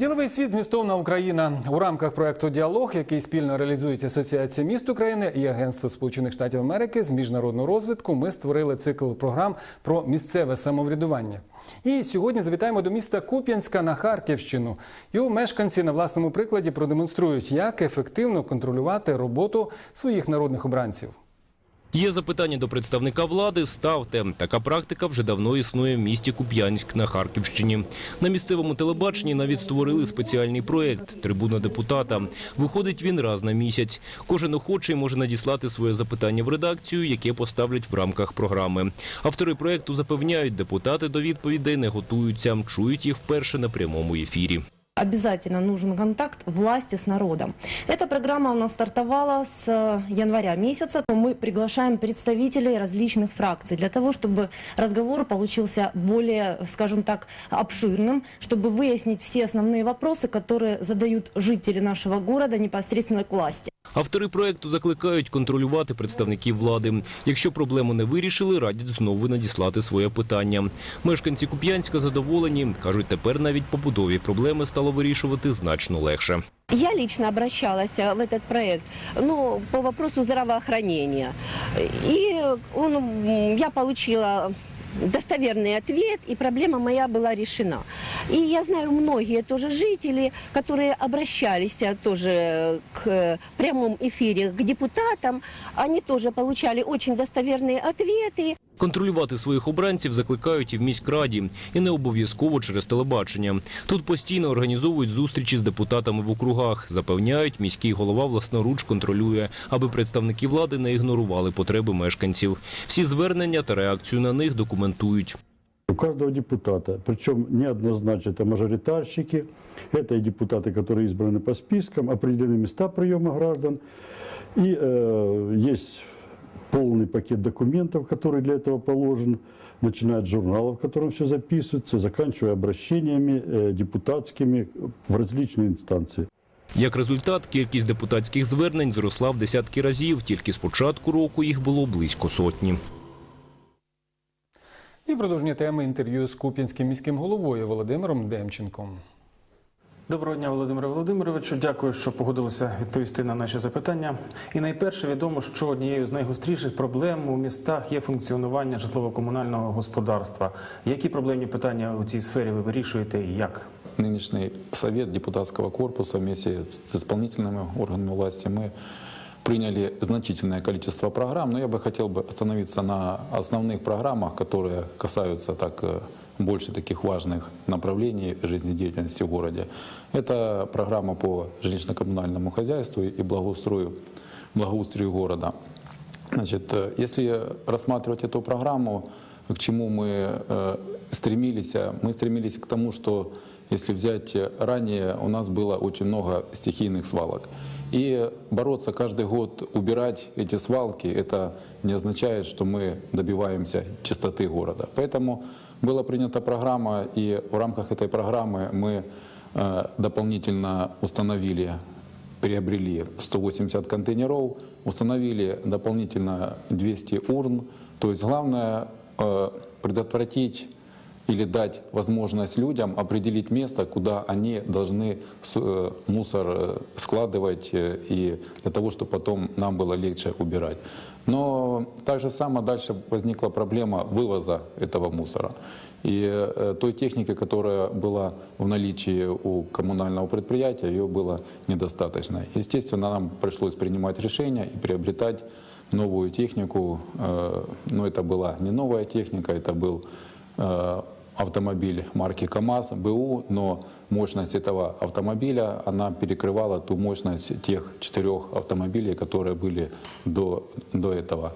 Діловий світ змістовна Україна у рамках проекту Діалог, який спільно реалізують Асоціація міст України і Агентство Сполучених Штатів Америки з міжнародного розвитку. Ми створили цикл програм про місцеве самоврядування. І сьогодні завітаємо до міста Куп'янська на Харківщину. Його мешканці на власному прикладі продемонструють, як ефективно контролювати роботу своїх народних обранців. Є запитання до представника влади? Ставте. Така практика вже давно існує в місті Куп'янськ на Харківщині. На місцевому телебаченні навіть створили спеціальний проєкт «Трибуна депутата». Виходить він раз на місяць. Кожен охочий може надіслати своє запитання в редакцію, яке поставлять в рамках програми. Автори проєкту запевняють, депутати до відповідей не готуються, чують їх вперше на прямому ефірі. Обязательно нужен контакт власти с народом. Эта программа у нас стартовала с э, января месяца. Мы приглашаем представителей различных фракций для того, чтобы разговор получился более, скажем так, обширным, чтобы выяснить все основные вопросы, которые задают жители нашего города непосредственно к власти. Автори проекту закликають контролювати представників влади. Якщо проблему не вирішили, радять знову надіслати своє питання. Мешканці Куп'янська задоволені. Кажуть, тепер навіть побудові проблеми стало вирішувати значно легше. Я лично обращалась э, в этот проект ну, по вопросу здравоохранения. И он, я получила достоверный ответ, и проблема моя была решена. И я знаю многие тоже жители, которые обращались э, тоже к прямому эфире к депутатам, они тоже получали очень достоверные ответы. Контролювати своїх обранців закликають і в міськраді, і не обов'язково через телебачення. Тут постійно організовують зустрічі з депутатами в округах. Запевняють, міський голова власноруч контролює, аби представники влади не ігнорували потреби мешканців. Всі звернення та реакцію на них документують. У каждого депутата, причем неоднозначно это мажоритарщики, это и депутаты, которые избраны по спискам, определены места приема граждан, и э, есть полный пакет документов, который для этого положен, начиная от журналов, в котором все записывается, заканчивая обращениями э, депутатскими в различные инстанции. Як результат, кількість депутатських звернень зросла в десятки разів. Тільки з початку року їх було близько сотні. І продовження теми інтерв'ю з Куп'янським міським головою Володимиром Демченком. Доброго дня, Володимире Володимировичу. Дякую, що погодилися відповісти на наші запитання. І найперше відомо, що однією з найгостріших проблем у містах є функціонування житлово-комунального господарства. Які проблемні питання у цій сфері ви вирішуєте і як? нынешний совет депутатского корпуса вместе с исполнительными органами власти мы приняли значительное количество программ, но я бы хотел бы остановиться на основных программах, которые касаются так э, больше таких важных направлений жизнедеятельности в городе. Это программа по жилищно-коммунальному хозяйству и благоустрою, благоустрою города. Значит, э, если рассматривать эту программу, к чему мы э, стремились, а мы стремились к тому, что если взять э, ранее, у нас было очень много стихийных свалок. И бороться каждый год, убирать эти свалки, это не означает, что мы добиваемся чистоты города. Поэтому была принята программа, и в рамках этой программы мы э, дополнительно установили приобрели 180 контейнеров, установили дополнительно 200 урн. То есть главное э, предотвратить или дать возможность людям определить место, куда они должны э, мусор э, складывать, э, и для того, чтобы потом нам было легче убирать. Но так же само дальше возникла проблема вывоза этого мусора. И той техники, которая была в наличии у коммунального предприятия, ее было недостаточно. Естественно, нам пришлось принимать решение и приобретать новую технику. Но это была не новая техника, это был автомобиль марки КАМАЗ, БУ, но мощность этого автомобиля, она перекрывала ту мощность тех четырех автомобилей, которые были до, до этого.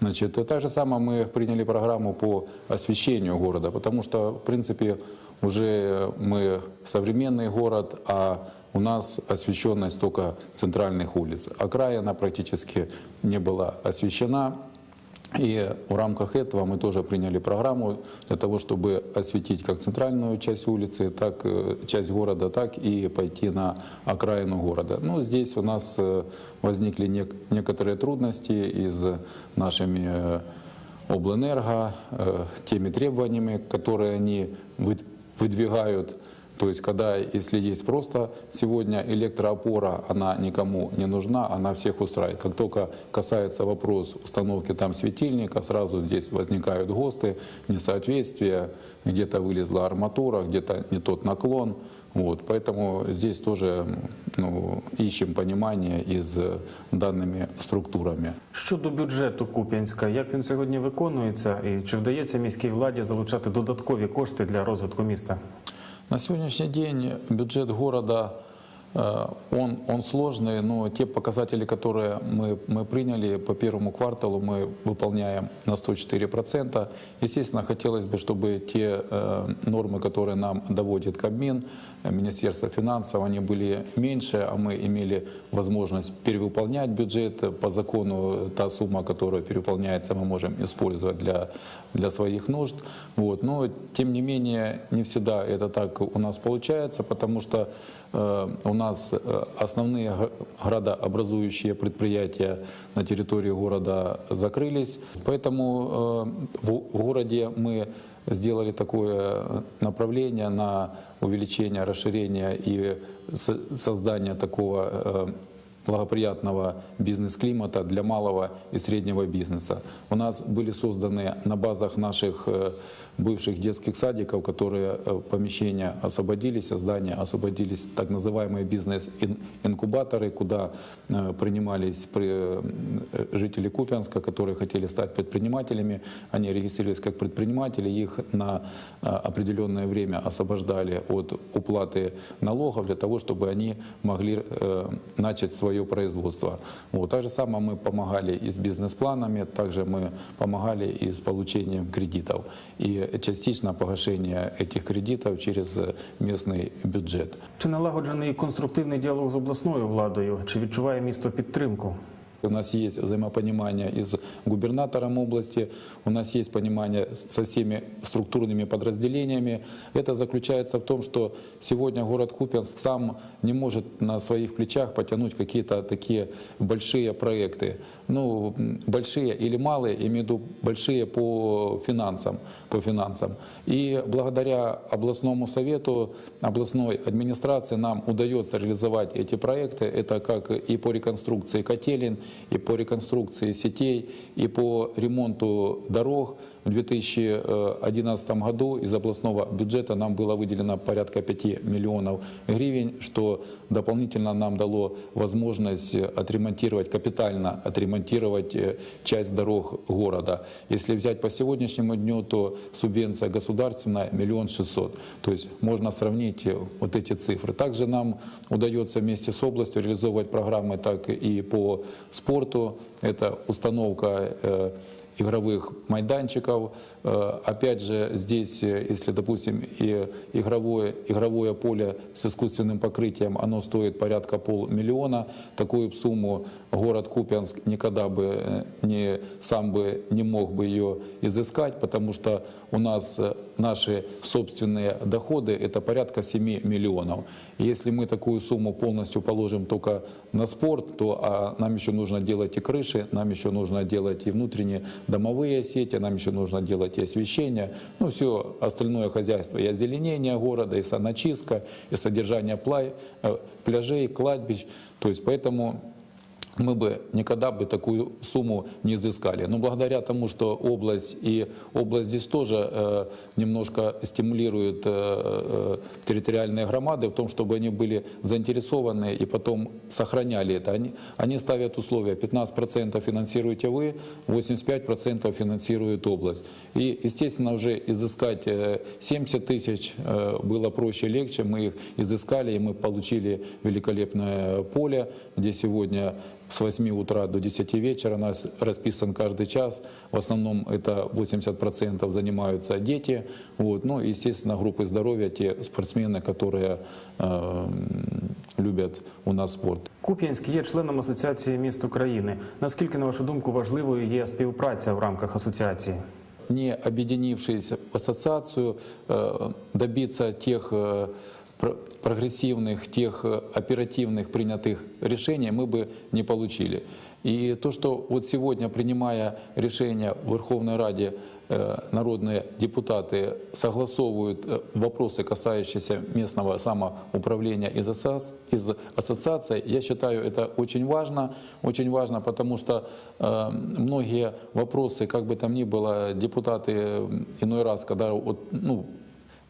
Значит, так же самое мы приняли программу по освещению города, потому что, в принципе, уже мы современный город, а у нас освещенность только центральных улиц. Окраина практически не была освещена. И в рамках этого мы тоже приняли программу для того, чтобы осветить как центральную часть улицы, так э, часть города, так и пойти на окраину города. Ну, здесь у нас э, возникли нек- некоторые трудности из нашими э, облэнерго, теми требованиями, которые они вы- выдвигают То есть, когда, если есть просто сегодня электроопора, она никому не нужна, она всех устраивает. Как только касается вопрос установки там светильника, сразу здесь возникают ГОСТы, несоответствия, где-то вылезла арматура, где-то не тот наклон. Вот, поэтому здесь тоже ну, ищем понимание и с данными структурами. Щодо бюджету Куп'янська, як він сьогодні виконується, і чи вдається міській владі залучати додаткові кошти для розвитку міста? На сегодняшний день бюджет города э, он, он сложный, но те показатели, которые мы, мы приняли по первому кварталу, мы выполняем на 104%. Естественно, хотелось бы, чтобы те э, нормы, которые нам доводит Кабмин, Министерство финансов, они были меньше, а мы имели возможность перевыполнять бюджет. По закону та сумма, которая перевыполняется, мы можем использовать для, для своих нужд. Вот. Но, тем не менее, не всегда это так у нас получается, потому что э, у нас э, основные градообразующие предприятия на территории города закрылись. Поэтому э, в, в городе мы сделали такое направление на увеличение, расширение и со- создание такого э, благоприятного бизнес-климата для малого и среднего бизнеса. У нас были созданы на базах наших э, бывших детских садиков, которые э, помещения освободились, а здания освободились так называемые бизнес-инкубаторы, куда э, принимались при- жители Купянска, которые хотели стать предпринимателями. Они регистрировались как предприниматели, их на определенное время освобождали от уплаты налогов для того, чтобы они могли начать свое производство. Вот. Так же самое мы помогали и с бизнес-планами, также мы помогали и с получением кредитов. И частично погашение этих кредитов через э, местный бюджет. Чи налагоджений конструктивний діалог з обласною владою? Чи відчуває місто підтримку? У нас есть взаимопонимание и с губернатором области, у нас есть понимание со всеми структурными подразделениями. Это заключается в том, что сегодня город Купянск сам не может на своих плечах потянуть какие-то такие большие проекты. Ну, большие или малые, имею в виду большие по финансам. По финансам. И благодаря областному совету, областной администрации нам удается реализовать эти проекты. Это как и по реконструкции котелин, и по реконструкции сетей, и по ремонту дорог. В 2011 году из областного бюджета нам было выделено порядка 5 миллионов гривен, что дополнительно нам дало возможность отремонтировать, капитально отремонтировать э, часть дорог города. Если взять по сегодняшнему дню, то субвенция государственная миллион шестьсот. То есть можно сравнить э, вот эти цифры. Также нам удается вместе с областью реализовывать программы так и по спорту. Это установка э, игровых майданчиков. Э, Опять же, здесь, э, если, допустим, и игровое, игровое поле с искусственным покрытием, оно стоит порядка полмиллиона. Такую сумму город Купянск никогда бы не, сам бы не мог бы ее изыскать, потому что у нас наши собственные доходы – это порядка 7 миллионов. Если мы такую сумму полностью положим только на спорт, то а нам еще нужно делать и крыши, нам еще нужно делать и внутренние домовые сети, нам еще нужно делать и освещение, ну все остальное хозяйство, и озеленение города, и саночистка, и содержание э, пляжей, кладбищ. То есть поэтому мы бы никогда бы такую сумму не изыскали. Но благодаря тому, что область и область здесь тоже э, немножко стимулирует э, э, территориальные громады в том, чтобы они были заинтересованы и потом сохраняли это. Они, они ставят условия 15% финансируете вы, 85% финансирует область. И, естественно, уже изыскать э, 70 тысяч э, было проще, легче. Мы их изыскали, и мы получили великолепное поле, где сегодня с 8 утра до 10 вечера у нас расписан каждый час. В основном это 80% занимаются дети. Вот. Ну, и, естественно, группы здоровья, те спортсмены, которые э, любят у нас спорт. Куп'янськ є членом Асоціації міст України. Наскільки, на вашу думку, важливою є співпраця в рамках асоціації? не объединившись в ассоциацию, э, добиться тех э, пр- прогрессивных, тех э, оперативных принятых решений мы бы не получили. И то, что вот сегодня, принимая решение в Верховной Раде э, народные депутаты согласовывают э, вопросы, касающиеся местного самоуправления из, асоци- из ассоциации, я считаю, это очень важно, очень важно, потому что многие вопросы, как бы там ни было, депутаты иной раз, когда вот, ну,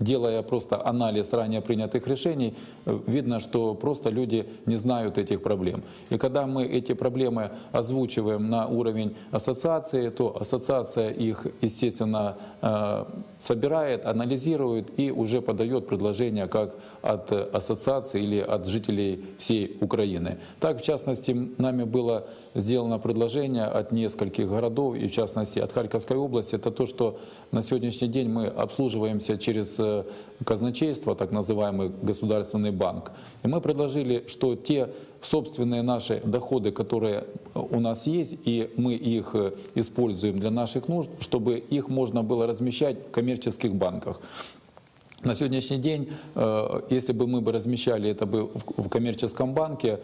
делая просто анализ ранее принятых решений, э, видно, что просто люди не знают этих проблем. И когда мы эти проблемы озвучиваем на уровень ассоциации, то ассоциация их, естественно, э, собирает, анализирует и уже подает предложения как от э, ассоциации или от жителей всей Украины. Так, в частности, нами было сделано предложение от нескольких городов, и в частности от Харьковской области, это то, что на сегодняшний день мы обслуживаемся через э, казначейство, так называемый государственный банк. И мы предложили, что те собственные наши доходы, которые у нас есть, и мы их э, используем для наших нужд, чтобы их можно было размещать в коммерческих банках. На сегодняшний день, э, если бы мы бы размещали это бы в коммерческом банке,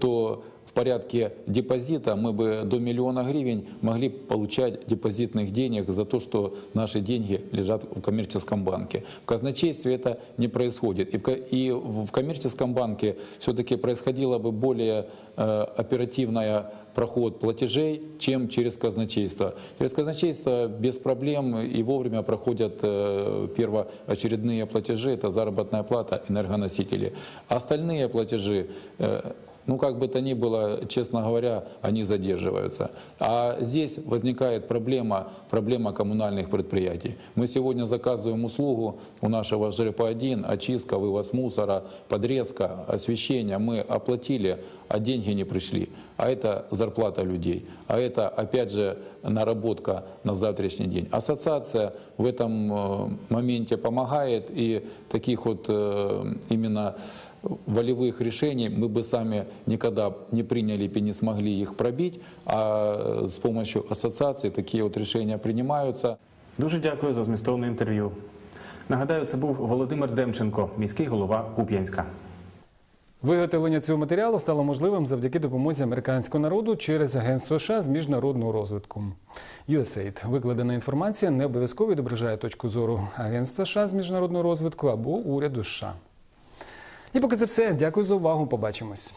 то в порядке депозита мы бы до миллиона гривен могли получать депозитных денег за то, что наши деньги лежат в коммерческом банке. В казначействе это не происходит. И в, коммерческом банке все-таки происходило бы более э, оперативная проход платежей, чем через казначейство. Через казначейство без проблем и вовремя проходят э, первоочередные платежи, это заработная плата, энергоносители. Остальные платежи, э, ну как бы то ни было, честно говоря, они задерживаются. А здесь возникает проблема, проблема коммунальных предприятий. Мы сегодня заказываем услугу у нашего ЖРП-1, очистка, вывоз мусора, подрезка, освещение. Мы оплатили, а деньги не пришли. А это зарплата людей. А это, опять же, наработка на завтрашний день. Ассоциация в этом э, моменте помогает, и таких вот э, именно волевых решений мы бы сами никогда не приняли бы, не смогли их пробить, а с помощью ассоциации такие вот решения принимаются. Дуже дякую за змістовне інтерв'ю. Нагадаю, це був Володимир Демченко, міський голова Куп'янська. Виготовлення цього матеріалу стало можливим завдяки допомозі американського народу через Агентство США з міжнародного розвитку. USAID. Викладена інформація не обов'язково відображає точку зору Агентства США з міжнародного розвитку або уряду США. І поки це все. Дякую за увагу. Побачимось.